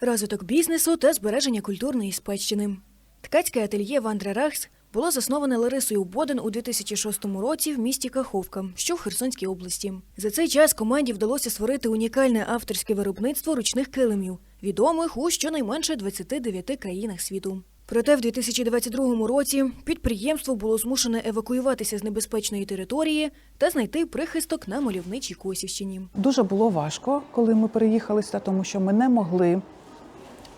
розвиток бізнесу та збереження культурної спадщини. Ткацьке ательє Вандра Рахс було засноване Ларисою Боден у 2006 році в місті Каховка, що в Херсонській області. За цей час команді вдалося створити унікальне авторське виробництво ручних килимів, відомих у щонайменше 29 країнах світу. Проте в 2022 році підприємство було змушене евакуюватися з небезпечної території та знайти прихисток на мальовничій Косівщині. Дуже було важко, коли ми переїхали сюди, тому що ми не могли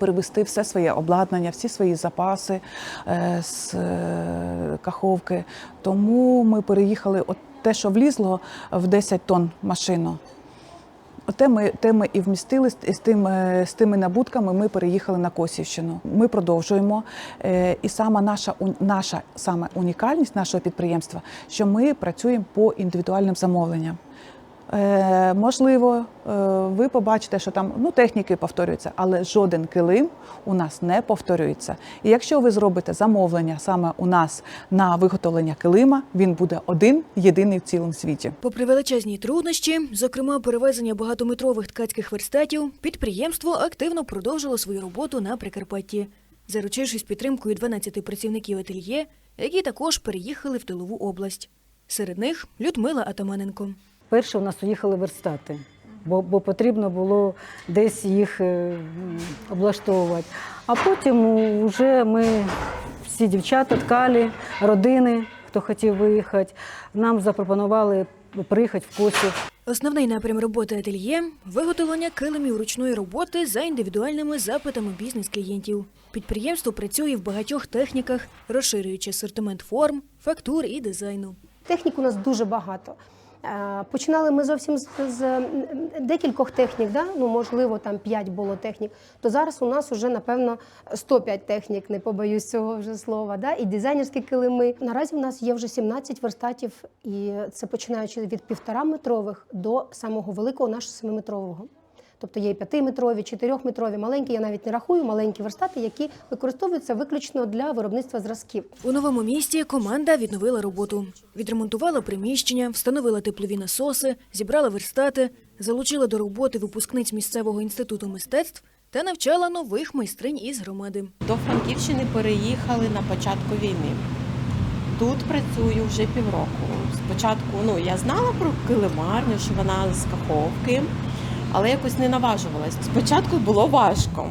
перевести все своє обладнання, всі свої запаси е, з е, каховки. Тому ми переїхали от те, що влізло в 10 тонн машину. Те ми, те ми і вмістили з, тим, е, з тими набутками. Ми переїхали на Косівщину. Ми продовжуємо. І сама наша наша саме унікальність нашого підприємства, що ми працюємо по індивідуальним замовленням. Е, можливо, е, ви побачите, що там ну, техніки повторюються, але жоден килим у нас не повторюється. І якщо ви зробите замовлення саме у нас на виготовлення килима, він буде один єдиний в цілому світі. Попри величезні труднощі, зокрема перевезення багатометрових ткацьких верстатів, підприємство активно продовжило свою роботу на Прикарпатті, заручившись підтримкою 12 працівників ательє, які також переїхали в тилову область. Серед них Людмила Атаманенко. Перше у нас уїхали верстати, бо, бо потрібно було десь їх е, облаштовувати. А потім вже ми всі дівчата ткалі, родини, хто хотів виїхати, нам запропонували приїхати в Косів. Основний напрям роботи ательє виготовлення килимів ручної роботи за індивідуальними запитами бізнес-клієнтів. Підприємство працює в багатьох техніках, розширюючи асортимент форм, фактур і дизайну. Технік у нас дуже багато. Починали ми зовсім з, з декількох технік, да? ну можливо, там 5 було технік. То зараз у нас вже напевно 105 технік, не побоюсь цього вже слова. Да? І дизайнерські килими. Наразі в нас є вже 17 верстатів, і це починаючи від півтора метрових до самого великого нашого семиметрового. Тобто є і п'ятиметрові, чотирьохметрові, маленькі, я навіть не рахую, маленькі верстати, які використовуються виключно для виробництва зразків. У новому місті команда відновила роботу, відремонтувала приміщення, встановила теплові насоси, зібрала верстати, залучила до роботи випускниць місцевого інституту мистецтв та навчала нових майстринь із громади. До Франківщини переїхали на початку війни. Тут працюю вже півроку. Спочатку ну, я знала про килимарню, що вона з Каховки, але якось не наважувалась. Спочатку було важко,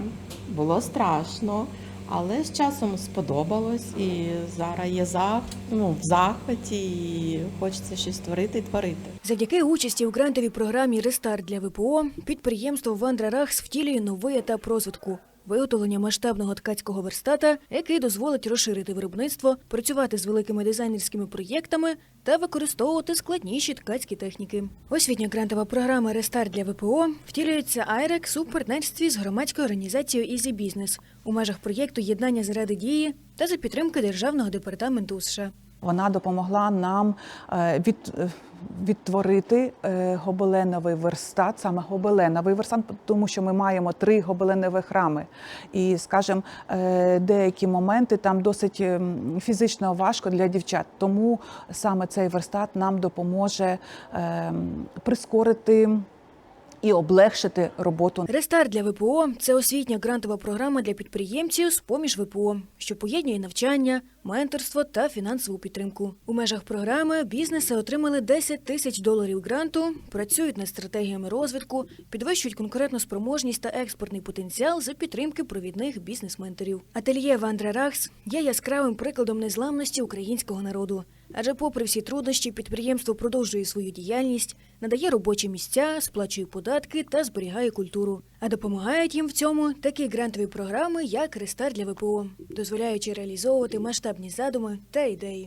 було страшно, але з часом сподобалось і зараз є за, ну, в захваті і хочеться щось творити і творити. Завдяки участі у грантовій програмі Рестарт для ВПО підприємство Вандрарахс втілює новий етап розвитку. Виготовлення масштабного ткацького верстата, який дозволить розширити виробництво, працювати з великими дизайнерськими проєктами та використовувати складніші ткацькі техніки. Освітня грантова програма Рестарт для ВПО втілюється IREX у партнерстві з громадською організацією Easy Business у межах проєкту Єднання заради дії та за підтримки Державного департаменту США. Вона допомогла нам е, від, е, відтворити е, гобеленовий верстат, саме гобеленовий верстат, тому що ми маємо три гобеленові храми. І, скажімо, е, деякі моменти там досить ем, фізично важко для дівчат. Тому саме цей верстат нам допоможе ем, прискорити і облегшити роботу Рестарт для ВПО це освітня грантова програма для підприємців з поміж ВПО, що поєднує навчання, менторство та фінансову підтримку. У межах програми бізнеси отримали 10 тисяч доларів гранту, працюють над стратегіями розвитку, підвищують конкурентну спроможність та експортний потенціал за підтримки провідних бізнес-менторів. Ательє Вандра Рахс є яскравим прикладом незламності українського народу. Адже, попри всі труднощі, підприємство продовжує свою діяльність, надає робочі місця, сплачує податки та зберігає культуру. А допомагають їм в цьому такі грантові програми, як Рестарт для ВПО, дозволяючи реалізовувати масштабні задуми та ідеї.